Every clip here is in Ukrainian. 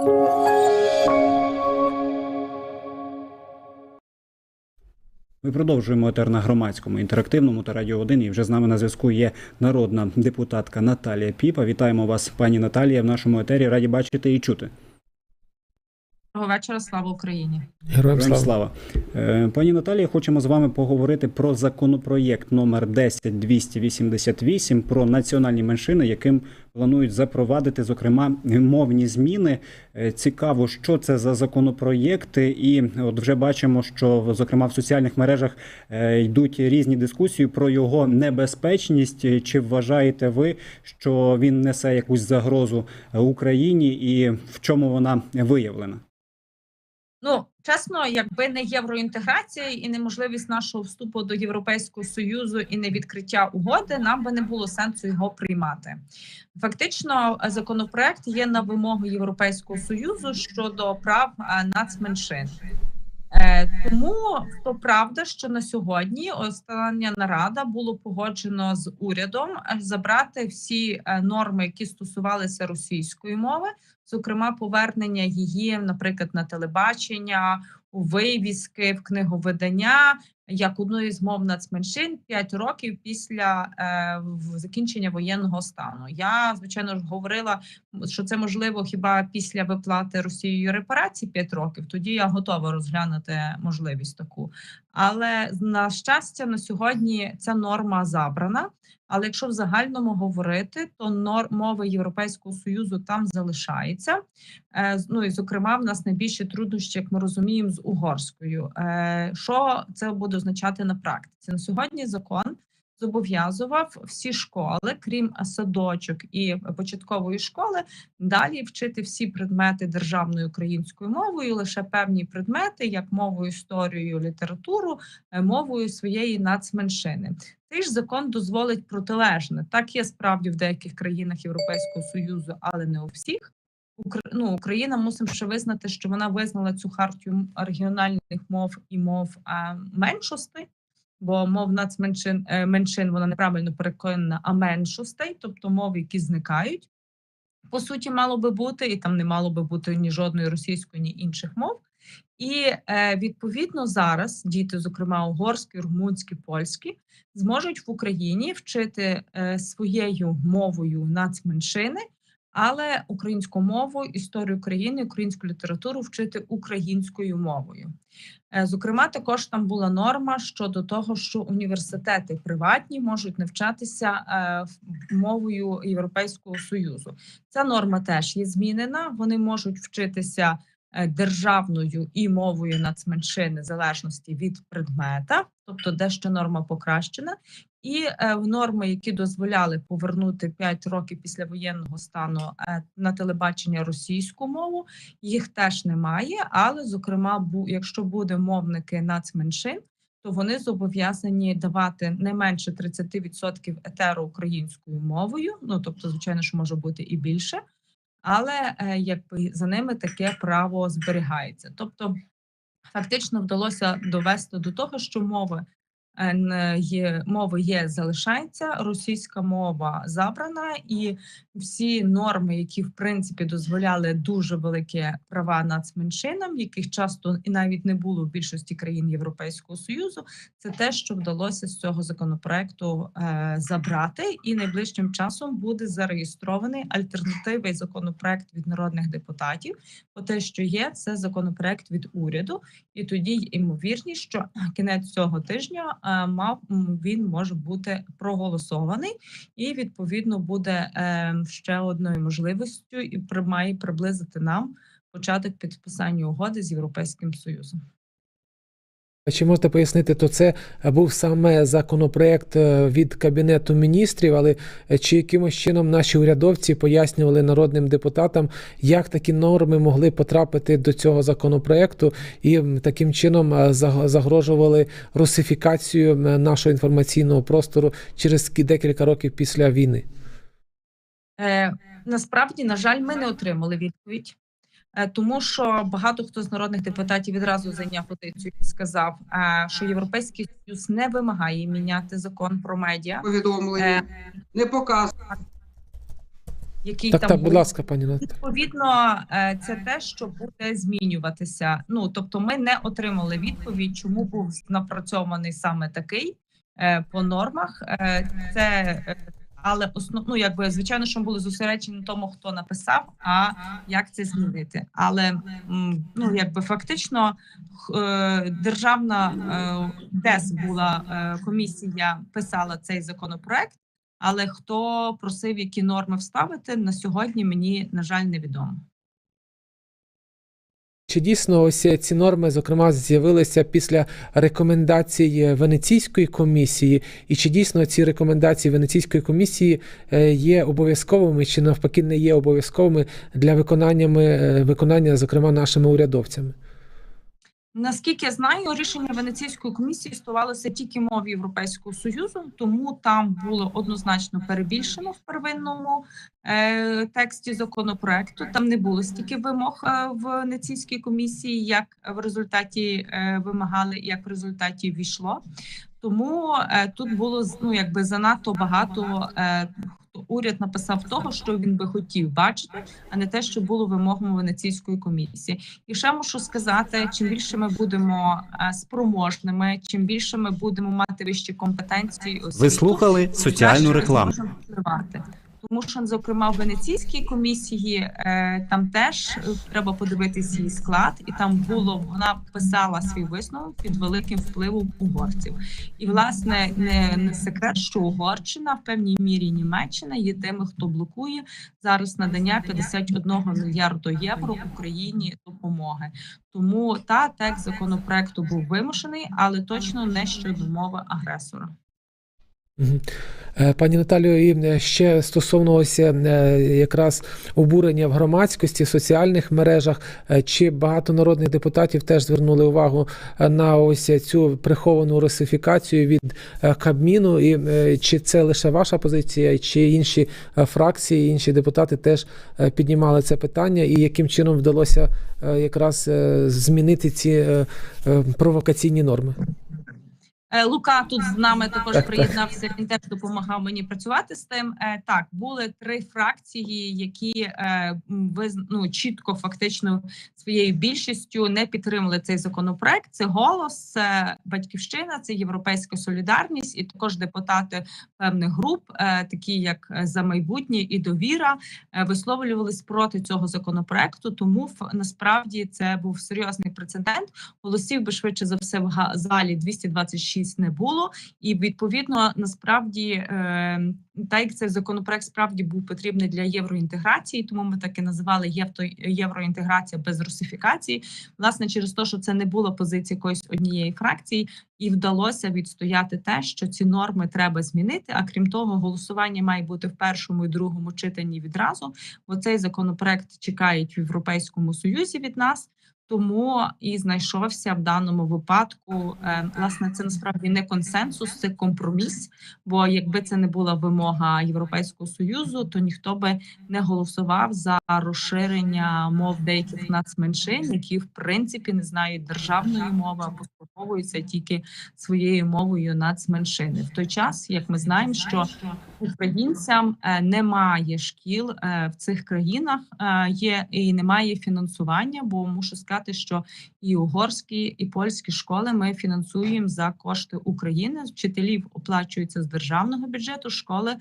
Ми продовжуємо етер на громадському інтерактивному та радіо 1. І вже з нами на зв'язку є народна депутатка Наталія Піпа. Вітаємо вас, пані Наталія, в нашому етері. Раді бачити і чути. Доброго вечора, слава Україні. Героям слава. слава. Е, Пані Наталія, хочемо з вами поговорити про законопроєкт номер 10288 про національні меншини, яким планують запровадити, зокрема, мовні зміни. Е, Цікаво, що це за законопроєкти, і от вже бачимо, що зокрема в соціальних мережах е, йдуть різні дискусії про його небезпечність. Чи вважаєте ви, що він несе якусь загрозу Україні, і в чому вона виявлена? Ну чесно, якби не євроінтеграція і неможливість нашого вступу до Європейського союзу і не відкриття угоди, нам би не було сенсу його приймати. Фактично, законопроект є на вимогу Європейського союзу щодо прав е, нацменшин. Е, Тому то правда, що на сьогодні остання нарада було погоджено з урядом е, забрати всі норми, які стосувалися російської мови, зокрема повернення її, наприклад, на телебачення, у вивіски, в книговидання, як одної з мов нацменшин 5 років після е, закінчення воєнного стану. Я звичайно ж говорила, що це можливо хіба після виплати Росією репарацій 5 років. Тоді я готова розглянути можливість таку. Але на щастя, на сьогодні ця норма забрана. Але якщо в загальному говорити, то мови Європейського союзу там залишається. Е, ну і зокрема, в нас найбільші труднощі, як ми розуміємо, з угорською. Е, Що це буде означати на практиці? На сьогодні закон зобов'язував всі школи, крім садочок і початкової школи, далі вчити всі предмети державною українською мовою, лише певні предмети, як мовою, історію, літературу, е, мовою своєї нацменшини. Цей ж закон дозволить протилежне. Так є справді в деяких країнах Європейського союзу, але не у всіх. Ну, Україна мусимо ще визнати, що вона визнала цю хартію регіональних мов і мов а, меншостей, бо мов нацменшин е, меншин вона неправильно переконана, а меншостей, тобто мови, які зникають. По суті, мало би бути, і там не мало би бути ні жодної російської, ні інших мов. І е, відповідно зараз діти, зокрема угорські, румунські, польські, зможуть в Україні вчити е, своєю мовою нацменшини, але українську мову, історію країни, українську літературу вчити українською мовою. Е, Зокрема, також там була норма щодо того, що університети приватні можуть навчатися мовою Європейського союзу. Ця норма теж є змінена. Вони можуть вчитися державною і мовою нацменшини в залежності від предмета, тобто дещо норма покращена. І е, в норми, які дозволяли повернути 5 років після воєнного стану е, на телебачення російську мову, їх теж немає. Але, зокрема, якщо буде мовники нацменшин, то вони зобов'язані давати не менше 30% етеру українською мовою. Ну тобто, звичайно, що може бути і більше, але е, якби за ними таке право зберігається. Тобто, фактично вдалося довести до того, що мови мови є, залишається російська мова забрана, і всі норми, які в принципі дозволяли дуже великі права нацменшинам, яких часто і навіть не було в більшості країн Європейського союзу, це те, що вдалося з цього законопроекту е, забрати, і найближчим часом буде зареєстрований альтернативний законопроект від народних депутатів. Бо те, що є, це законопроект від уряду, і тоді ймовірність, що кінець цього тижня е, мав він може бути проголосований, і відповідно буде е, ще одною можливістю і має приблизити нам початок підписання угоди з європейським союзом. Чи можете пояснити, то це був саме законопроект е, від Кабінету міністрів, але е, чи якимось чином наші урядовці пояснювали народним депутатам, як такі норми могли потрапити до цього законопроекту, і таким чином е, загрожували русифікацію нашого інформаційного простору через декілька років після війни? Е, насправді, на жаль, ми не отримали відповідь. Е, Тому що багато хто з народних депутатів відразу зайняв позицію і сказав, е, що Європейський Союз не вимагає міняти закон про медіа. повідомлення, Е, не показує. який Так, там так, будь ласка, пані Наталі. Відповідно, це те, що буде змінюватися. Ну тобто, ми не отримали відповідь, чому був напрацьований саме такий по нормах. Це але основ, ну, якби звичайно, що ми були зосереджені на тому, хто написав, а як це змінити. Але ну якби фактично е, державна е, ДЕС була е, комісія, писала цей законопроект. Але хто просив які норми вставити на сьогодні, мені на жаль невідомо. Чи дійсно ось ці норми, зокрема, з'явилися після рекомендацій Венеційської комісії, і чи дійсно ці рекомендації Венеційської комісії е, є обов'язковими, чи навпаки не є обов'язковими для виконаннями е, виконання, зокрема, нашими урядовцями? Наскільки я знаю, рішення Венеційської комісії стосувалося тільки мов Європейського союзу, тому там було однозначно перебільшено в первинному е, тексті законопроекту. Там не було стільки вимог е, в Венеційській комісії, як в результаті е, вимагали, як в результаті війшло. Тому е, тут було ну якби занадто багато. Е, уряд написав того, що він би хотів бачити, а не те, що було вимогами Венеційської комісії. І ще мушу сказати: чим більше ми будемо е, спроможними, чим більше ми будемо мати вищі компетенції, освіту, Ви слухали соціальну рекламу. Тому що, зокрема, в Венеційській комісії е, там теж треба подивитись її склад, і там було вона писала свій висновок під великим впливом угорців. І власне не, не секрет, що Угорщина в певній мірі Німеччина є тими, хто блокує зараз надання 51 мільярду євро Україні допомоги. Тому та текст законопроекту був вимушений, але точно не щодо мови агресора. Е, Пані Наталію, і е, ще стосовно ось е, якраз обурення в громадськості, соціальних мережах, чи багато народних депутатів теж звернули увагу на ось цю приховану русифікацію від Кабміну, і чи це лише ваша позиція, чи інші фракції, інші депутати теж піднімали це питання, і яким чином вдалося якраз змінити ці провокаційні норми? Е, Лука тут з нами також Так, так. приєднався. Він теж допомагав мені працювати з тим. Е, Так, були три фракції, які е, ну, чітко фактично своєю більшістю не підтримали цей законопроект. Це голос, це батьківщина, це європейська солідарність, і також депутати певних груп, такі як за майбутнє і довіра, висловлювались проти цього законопроекту. Тому насправді це був серйозний прецедент. Голосів би швидше за все в залі 226 не було, і відповідно насправді е, так як цей законопроект справді був потрібний для євроінтеграції, тому ми так і називали євто євроінтеграція без русифікації. Власне, через те, що це не була позиція якоїсь однієї фракції, і вдалося відстояти те, що ці норми треба змінити. А крім того, голосування має бути в першому і другому читанні відразу. Бо цей законопроект чекають в Європейському Союзі від нас. Тому і знайшовся в даному випадку. Е, власне, це насправді не консенсус, це компроміс. Бо якби це не була вимога Європейського союзу, то ніхто би не голосував за розширення мов деяких нацменшин, які в принципі не знають державної мови або спілкуються тільки своєю мовою нацменшини. В той час, як ми знаємо, що українцям е, немає шкіл е, в цих країнах, є і немає фінансування. Бо мушу сказати, що і угорські, і польські школи ми фінансуємо за кошти України. Вчителів оплачуються з державного бюджету. Школи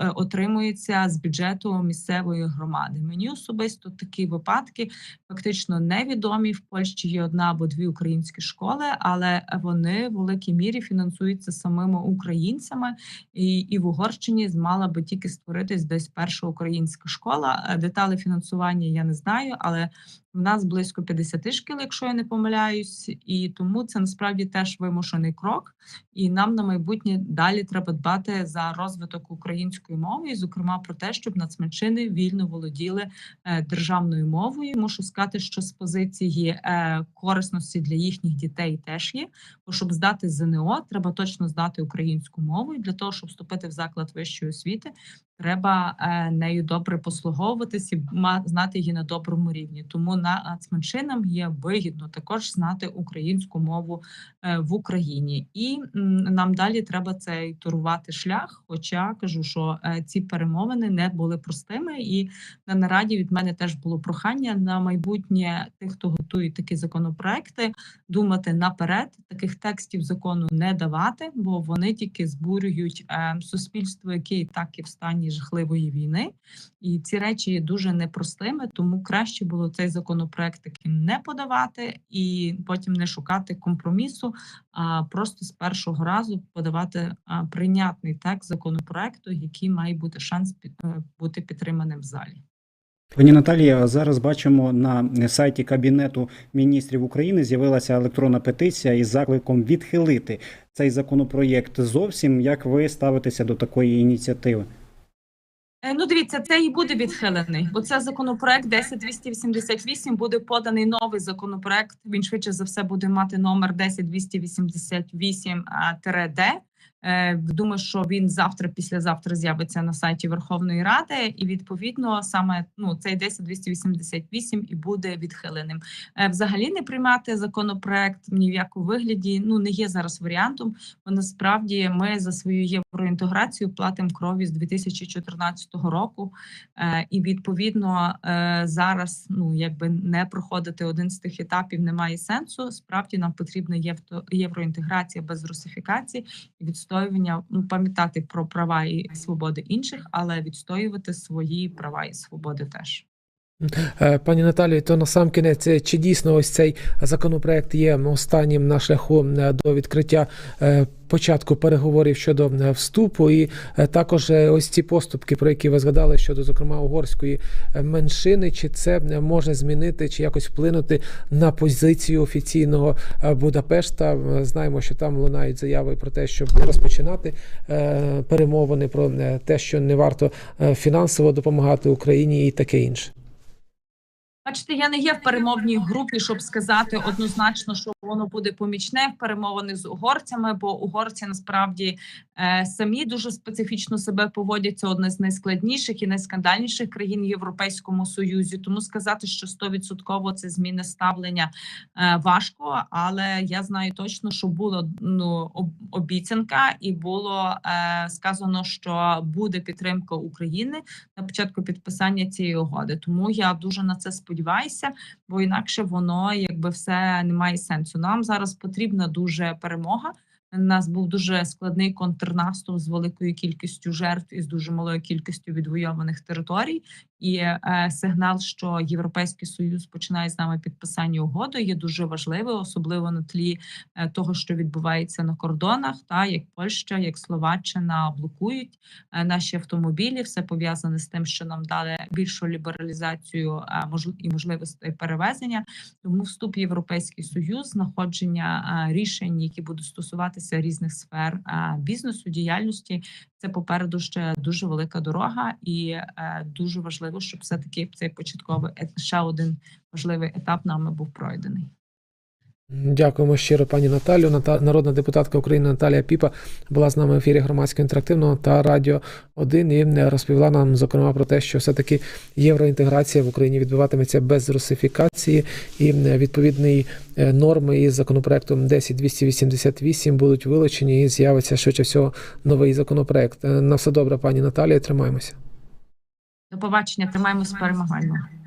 е, отримуються з бюджету місцевої громади. Мені особисто такі випадки фактично невідомі. В Польщі є одна або дві українські школи, але вони в великій мірі фінансуються самими українцями. І, і в Угорщині мала би тільки створитись десь перша українська школа. Е, Деталі фінансування я не знаю, але в нас близько 50 шкіл, якщо я не помиляюсь, і тому це насправді теж вимушений крок. І нам на майбутнє далі треба дбати за розвиток української мови, і зокрема про те, щоб нацменшини вільно володіли е, державною мовою. Мушу сказати, що з позиції е, корисності для їхніх дітей теж є. Бо щоб здати ЗНО, треба точно здати українську мову. І для того, щоб вступити в заклад вищої освіти, треба е, нею добре послуговуватись і знати її на доброму рівні. Тому на нацменшинам є вигідно також знати українську мову е, в Україні, і нам далі треба цей турувати шлях. Хоча кажу, що е, ці перемовини не були простими, і на нараді від мене теж було прохання на майбутнє тих, хто готує такі законопроекти, думати наперед, таких текстів закону не давати, бо вони тільки збурюють суспільство, яке і так і в стані жахливої війни. І ці речі є дуже непростими, тому краще було цей законопроект таким не подавати і потім не шукати компромісу, а просто з першого разу подавати прийнятний текст законопроекту, який має бути шанс е, бути підтриманим в залі. Пані Наталія, зараз бачимо на сайті Кабінету міністрів України з'явилася електронна петиція із закликом відхилити цей законопроєкт зовсім. Як ви ставитеся до такої ініціативи? Е, Ну, дивіться, це і буде відхилений, бо це законопроект 10288, буде поданий новий законопроект. Він швидше за все буде мати номер 10288-д. Е, Думаю, що він завтра, післязавтра з'явиться на сайті Верховної Ради, і відповідно саме ну цей 10288 і буде відхиленим. Е, Взагалі не приймати законопроект ні в якому вигляді ну не є зараз варіантом. Бо насправді ми за свою євроінтеграцію платимо крові з 2014 року, е, і відповідно зараз ну якби не проходити один з тих етапів немає сенсу. Справді нам потрібна євроінтеграція без русифікації і відстоювання. Ну пам'ятати про права і свободи інших, але відстоювати свої права і свободи теж. Е, Пані Наталію, то на сам кінець, е, чи дійсно ось цей законопроект є останнім на шляху е, до відкриття початку переговорів щодо вступу, і також ось ці поступки, про які ви згадали щодо, зокрема, угорської меншини, чи це може змінити чи якось вплинути на позицію офіційного Будапешта? Знаємо, що там лунають заяви про те, щоб розпочинати перемовини про те, що не варто фінансово допомагати Україні і таке інше. Бачите, я не є в перемовній групі, щоб сказати однозначно, що воно буде помічне в перемовини з угорцями, бо угорці насправді е, самі дуже специфічно себе поводять. Це одне з найскладніших і найскандальніших країн Європейському Союзі. Тому сказати, що 100% це зміни ставлення е, важко, але я знаю точно, що була ну обіцянка, і було е, сказано, що буде підтримка України на початку підписання цієї угоди. Тому я дуже на це сподіваюся, бо інакше воно якби все не має сенсу. Нам зараз потрібна дуже перемога. У нас був дуже складний контрнаступ з великою кількістю жертв і з дуже малою кількістю відвойованих територій. І е, сигнал, що Європейський Союз починає з нами підписання угоди, є дуже важливий, особливо на тлі е, того, що відбувається на кордонах, та як Польща, як Словаччина блокують е, наші автомобілі. Все пов'язане з тим, що нам дали більшу лібералізацію і можливостей перевезення. Тому вступ Європейський Союз, знаходження рішень, які будуть стосуватися різних сфер бізнесу, діяльності. Це попереду ще дуже велика дорога, і е, дуже важливо, щоб все таки цей початковий ет- ще один важливий етап нами був пройдений. Дякуємо щиро, пані Наталю. Ната- Народна депутатка України Наталія Піпа була з нами в ефірі громадського інтерактивного та радіо 1 і розповіла нам, зокрема, про те, що все-таки євроінтеграція в Україні відбуватиметься без русифікації, і відповідні е, норми із законопроектом 10288 будуть вилучені і з'явиться швидше всього новий законопроект. Е, На все добре, пані Наталія. Тримаємося. До побачення, тримаємось перемагально.